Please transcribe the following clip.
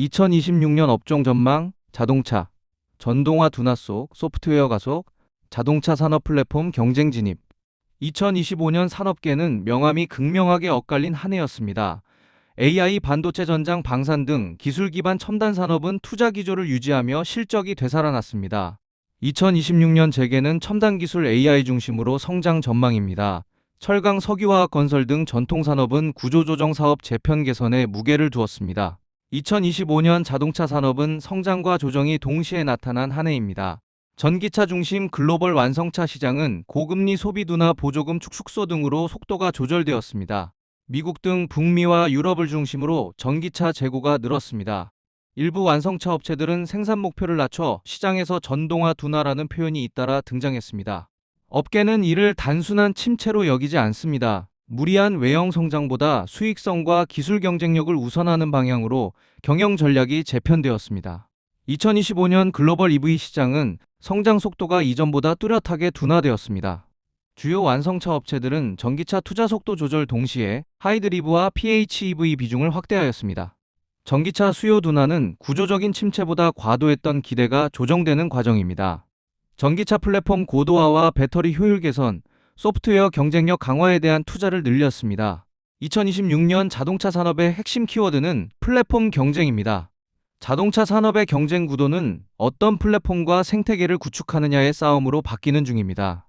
2026년 업종 전망, 자동차, 전동화 둔화 속, 소프트웨어 가속, 자동차 산업 플랫폼 경쟁 진입. 2025년 산업계는 명암이 극명하게 엇갈린 한 해였습니다. AI, 반도체 전장, 방산 등 기술 기반 첨단 산업은 투자 기조를 유지하며 실적이 되살아났습니다. 2026년 재계는 첨단 기술 AI 중심으로 성장 전망입니다. 철강 석유화학 건설 등 전통 산업은 구조조정 사업 재편 개선에 무게를 두었습니다. 2025년 자동차 산업은 성장과 조정이 동시에 나타난 한 해입니다. 전기차 중심 글로벌 완성차 시장은 고금리 소비 둔화 보조금 축소 등으로 속도가 조절되었습니다. 미국 등 북미와 유럽을 중심으로 전기차 재고가 늘었습니다. 일부 완성차 업체들은 생산 목표를 낮춰 시장에서 전동화 둔화라는 표현이 잇따라 등장했습니다. 업계는 이를 단순한 침체로 여기지 않습니다. 무리한 외형 성장보다 수익성과 기술 경쟁력을 우선하는 방향으로 경영 전략이 재편되었습니다. 2025년 글로벌 EV 시장은 성장 속도가 이전보다 뚜렷하게 둔화되었습니다. 주요 완성차 업체들은 전기차 투자 속도 조절 동시에 하이드리브와 PHEV 비중을 확대하였습니다. 전기차 수요 둔화는 구조적인 침체보다 과도했던 기대가 조정되는 과정입니다. 전기차 플랫폼 고도화와 배터리 효율 개선, 소프트웨어 경쟁력 강화에 대한 투자를 늘렸습니다. 2026년 자동차 산업의 핵심 키워드는 플랫폼 경쟁입니다. 자동차 산업의 경쟁 구도는 어떤 플랫폼과 생태계를 구축하느냐의 싸움으로 바뀌는 중입니다.